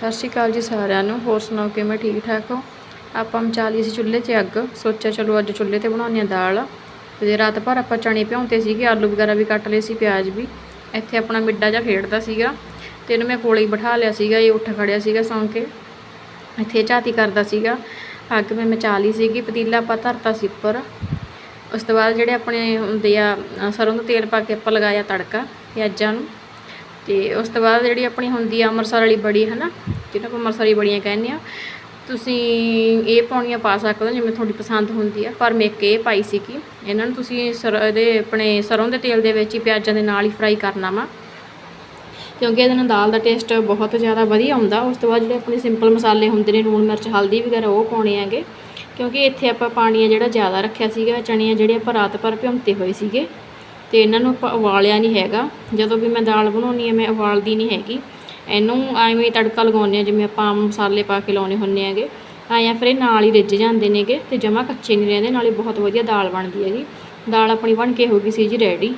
ਸਤਿ ਸ਼੍ਰੀ ਅਕਾਲ ਜੀ ਸਾਰਿਆਂ ਨੂੰ। ਹੋਰ ਸੁਣਾਓ, ਕਿਵੇਂ ਠੀਕ ਠਾਕ ਹੋ? ਆਪਾਂ ਮਚਾ ਲਈ ਸੀ ਚੁੱਲ੍ਹੇ 'ਚ ਅੱਗ। ਸੋਚਿਆ ਚਲੋ ਅੱਜ ਚੁੱਲ੍ਹੇ ਤੇ ਬਣਾਉਂਦੇ ਹਾਂ ਦਾਲ। ਤੇ ਰਾਤ ਭਰ ਆਪਾਂ ਚਣੇ ਭਿਉਂਤੇ ਸੀਗੇ, ਆਲੂ ਵਗੈਰਾ ਵੀ ਕੱਟ ਲਏ ਸੀ, ਪਿਆਜ਼ ਵੀ। ਇੱਥੇ ਆਪਣਾ ਮਿੱਡਾ ਜਿਹਾ ਖੇਡਦਾ ਸੀਗਾ। ਤੇ ਇਹਨੂੰ ਮੈਂ ਕੋਲੇ ਹੀ ਬਿਠਾ ਲਿਆ ਸੀਗਾ, ਇਹ ਉੱਠ ਖੜਿਆ ਸੀਗਾ ਸੌਂ ਕੇ। ਇੱਥੇ ਝਾਤੀ ਕਰਦਾ ਸੀਗਾ। ਅੱਗ ਮੈਂ ਮਚਾ ਲਈ ਸੀਗੀ, ਪਤੀਲਾ ਆਪਾਂ ਧਰਤਾ ਸੀ ਉੱਪਰ। ਉਸ ਤੋਂ ਬਾਅਦ ਜਿਹੜੇ ਆਪਣੇ ਹੁੰਦੇ ਆ, ਸਰੋਂ ਦਾ ਤੇਲ ਪਾ ਕੇ ਆਪਾਂ ਲਗਾਇਆ ਤੜਕਾ, ਪਿਆਜ਼ਾਂ ਨੂੰ। ਤੇ ਉਸ ਤੋਂ ਬਾਅਦ ਜਿਹੜੀ ਆਪਣੀ ਹੁੰਦੀ ਆ ਅੰਮ੍ਰਿਤਸਰ ਵਾਲੀ ਬੜੀ ਹੈ ਨਾ ਜਿਹਨੂੰ ਆਪਾਂ ਅੰਮ੍ਰਿਤਸਰੀ ਬੜੀਆਂ ਕਹਿੰਦੇ ਆ, ਤੁਸੀਂ ਇਹ ਪਾਉਣੀਆਂ ਪਾ ਸਕਦੇ ਹੋ ਜਿਵੇਂ ਤੁਹਾਡੀ ਪਸੰਦ ਹੁੰਦੀ ਆ, ਪਰ ਮੈਂ ਇੱਕ ਇਹ ਪਾਈ ਸੀਗੀ, ਇਹਨਾਂ ਨੂੰ ਤੁਸੀਂ ਸਰ, ਇਹਦੇ ਆਪਣੇ ਸਰੋਂ ਦੇ ਤੇਲ ਦੇ ਵਿੱਚ ਹੀ ਪਿਆਜ਼ਾਂ ਦੇ ਨਾਲ ਹੀ ਫਰਾਈ ਕਰਨਾ ਵਾ, ਕਿਉਂਕਿ ਇਹਦੇ ਨਾਲ ਦਾਲ ਦਾ ਟੇਸਟ ਬਹੁਤ ਜ਼ਿਆਦਾ ਵਧੀਆ ਆਉਂਦਾ ਉਸ ਤੋਂ ਬਾਅਦ ਜਿਹੜੇ ਆਪਣੇ ਸਿੰਪਲ ਮਸਾਲੇ ਹੁੰਦੇ ਨੇ, ਲੂਣ ਮਿਰਚ, ਹਲਦੀ ਵਗੈਰਾ, ਉਹ ਪਾਉਣੇ ਹੈਗੇ, ਕਿਉਂਕਿ ਇੱਥੇ ਆਪਾਂ ਪਾਣੀ ਆ ਜਿਹੜਾ ਜ਼ਿਆਦਾ ਰੱਖਿਆ ਸੀਗਾ ਚਣੇ ਆ ਜਿਹੜੇ ਆਪਾਂ ਰਾਤ ਭਰ ਭਿਉਂਤੇ ਹੋਏ ਸੀਗੇ ਤੇ ਇਹਨਾਂ ਨੂੰ ਆਪਾਂ ਉਬਾਲਿਆ ਨਹੀਂ ਹੈਗਾ। ਜਦੋਂ ਵੀ ਮੈਂ ਦਾਲ ਬਣਾਉਣੀ ਹੈ, ਮੈਂ ਉਬਾਲਦੀ ਨਹੀਂ ਹੈਗੀ। ਇਹਨੂੰ ਐਵੇਂ ਤੜਕਾ ਲਗਾਉਂਦੇ ਆ ਜਿਵੇਂ ਆਪਾਂ ਆਮ ਮਸਾਲੇ ਪਾ ਕੇ ਲਾਉਣੇ ਹੁੰਦੇ ਹੈਗੇ। ਆਇਆ ਫਿਰ ਇਹ ਨਾਲ ਹੀ ਰਿੱਝ ਜਾਂਦੇ ਨੇਗੇ ਤੇ ਜਮਾ ਕੱਚੇ ਨਹੀਂ ਰਹਿੰਦੇ, ਨਾਲੇ ਬਹੁਤ ਵਧੀਆ ਦਾਲ ਬਣਦੀ ਹੈਗੀ। ਦਾਲ ਆਪਣੀ ਬਣ ਕੇ ਹੋ ਗਈ ਸੀ ਜੀ ਰੈਡੀ